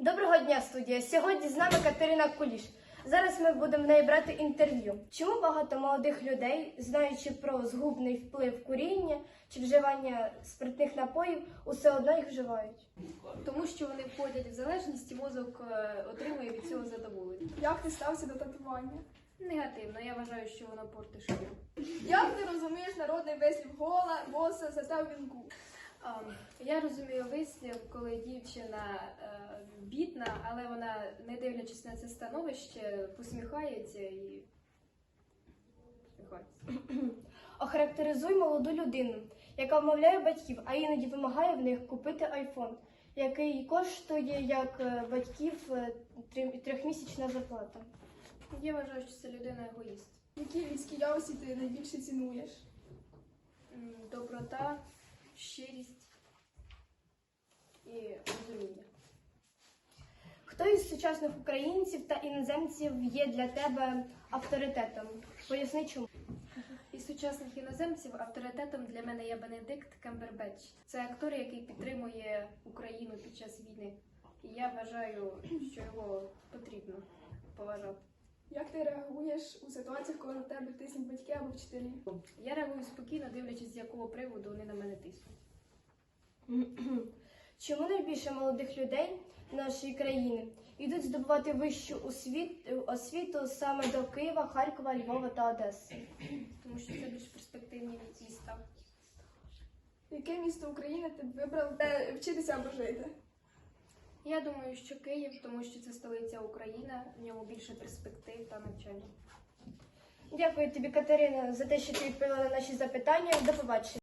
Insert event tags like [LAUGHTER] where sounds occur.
Доброго дня, студія. Сьогодні з нами Катерина Куліш. Зараз ми будемо в неї брати інтерв'ю. Чому багато молодих людей, знаючи про згубний вплив куріння чи вживання спиртних напоїв, усе одно їх вживають? Тому що вони входять в залежність і мозок е, отримує від цього задоволення. Як ти стався до татування? Негативно, я вважаю, що воно портить шкіру. Як ти розумієш народний вислів гола, боса, зате в вінку? Я розумію вислів, коли дівчина е, бідна, але вона, не дивлячись на це становище, посміхається і посміхається. [CLEARS THROAT] Охарактеризуй молоду людину, яка вмовляє батьків, а іноді вимагає в них купити айфон, який коштує як е, батьків е, трьохмісячна зарплата. Я вважаю, що це людина егоїст. Які людські якості ти найбільше цінуєш? Доброта, щирість і розуміння. Хто із сучасних українців та іноземців є для тебе авторитетом? Поясни чому. Із сучасних іноземців авторитетом для мене є Бенедикт Камбербетч. Це актор, який підтримує Україну під час війни. І я вважаю, що його потрібно поважати. Як ти реагуєш у ситуаціях, коли на тебе тиснуть батьки або вчителі? Я реагую спокійно, дивлячись, з якого приводу вони на мене тиснуть. [CLEARS THROAT] Чому найбільше молодих людей нашої країни йдуть здобувати вищу освіт- освіту саме до Києва, Харкова, Львова та Одеси? [CLEARS THROAT] Тому що це більш перспективні міста. Яке місто України ти б вибрав, де вчитися або жити? Я думаю, що Київ, тому що це столиця України, в ньому більше перспектив та навчання. Дякую тобі, Катерина, за те, що ти відповіла на наші запитання. До побачення.